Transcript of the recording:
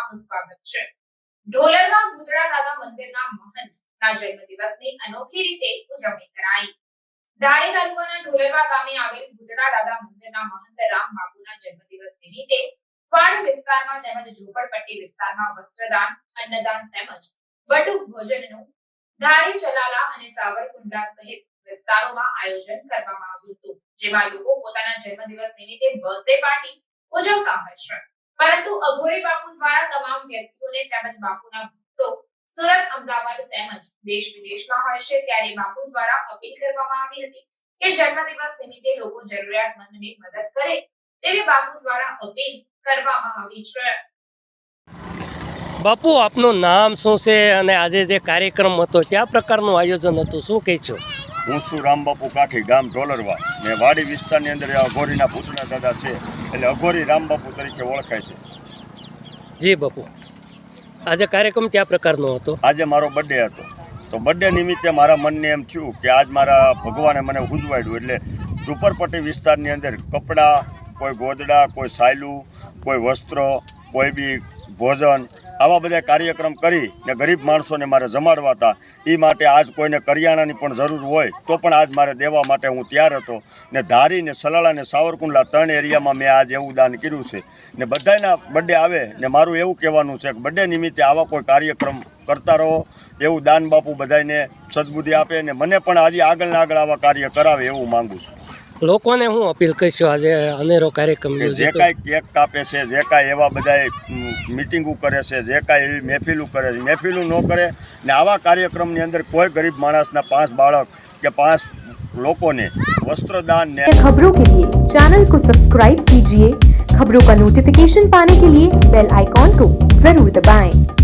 આપનું સ્વાગત છે. ઢોલરમાં ભૂતળા દાદા મંદિરના મહંતના જન્મદિવસની અનોખી રીતે ઉજવણી કરાઈ. ધારી તાલુકાના ઢોલરવા ગામે આવેલ ભૂતળા દાદા મંદિરના મહંત રામ બાપુના જન્મદિવસ નિમિત્તે વાડી વિસ્તારમાં તેમજ ઝોપડપટ્ટી વિસ્તારમાં વસ્ત્રદાન, અન્નદાન તેમજ વટુ ભોજનનું ધારી ચલાલા અને સાવરકુંડલા સહિત વિસ્તારોમાં આયોજન કરવામાં આવ્યું હતું, જેમાં લોકો પોતાના જન્મદિવસ નિમિત્તે બર્થડે પાર્ટી ઉજવતા હોય પરંતુ અઘોરી બાપુ દ્વારા તમામ વ્યક્તિઓને તેમજ બાપુના ભક્તો સુરત અમદાવાદ તેમજ દેશ વિદેશમાં હોય છે ત્યારે બાપુ દ્વારા અપીલ કરવામાં આવી હતી કે જન્મદિવસ નિમિત્તે લોકો જરૂરિયાતમંદની મદદ કરે તેવી બાપુ દ્વારા અપીલ કરવામાં આવી છે. બાપુ આપનું નામ શું છે અને આજે જે કાર્યક્રમ હતો કયા પ્રકારનું આયોજન હતું? શું કહે છો હું શું રામબાપુ કાઠી ગામ ઢોલરવા ને વાડી વિસ્તારની અંદર અઘોરીના ભૂતના દાદા છે. એટલે અઘોરી રામબાપુ તરીકે ઓળખાય છે. જી બાપુ. આજે કાર્યક્રમ કયા પ્રકારનો હતો? આજે મારો બર્થડે હતો. તો બર્થડે નિમિત્તે મારા મનને એમ થયું કે આજ મારા ભગવાને મને ઉજવાડ્યું એટલે ઝુંપરપટ્ટી વિસ્તારની અંદર કપડાં કોઈ ગોદડા કોઈ સાયલું કોઈ વસ્ત્રો કોઈ બી ભોજન આવા બધા કાર્યક્રમ કરી ને ગરીબ માણસોને મારે જમાડવા હતા. એ માટે આજ કોઈને કરિયાણાની પણ જરૂર હોય તો પણ આજ મારે દેવા માટે હું તૈયાર હતો ને ધારી ને સલાળા ને સાવરકુંડલા ત્રણ એરિયામાં મેં આજ એવું દાન કર્યું છે. ને બધાના બર્થડે આવે ને મારું એવું કહેવાનું છે કે બર્થડે નિમિત્તે આવા કોઈ કાર્યક્રમ કરતા રહો. એવું દાન બાપુ બધાને સદબુદ્ધિ આપે ને મને પણ આજે આગળ ને આગળ આવા કાર્ય કરાવે એવું માંગુ છું. લોકોને હું અપીલ કરશો આજે અનેરો કાર્યક્રમ કે જે યોજ્યો કાંઈ કેક કાપે છે જે કાંઈ એવા બધાય મિટિંગો કરે છે જે કાંઈ એવી મહેફિલો કરે છે મહેફિલો ન કરે ને આવા કાર્યક્રમની અંદર કોઈ ગરીબ માણસના પાંચ બાળક કે પાંચ લોકોને वस्त्रदान ने खबरों के लिए चैनल को सब्सक्राइब कीजिए खबरों का नोटिफिकेशन पाने के लिए बेल आइकॉन को जरूर दबाएं।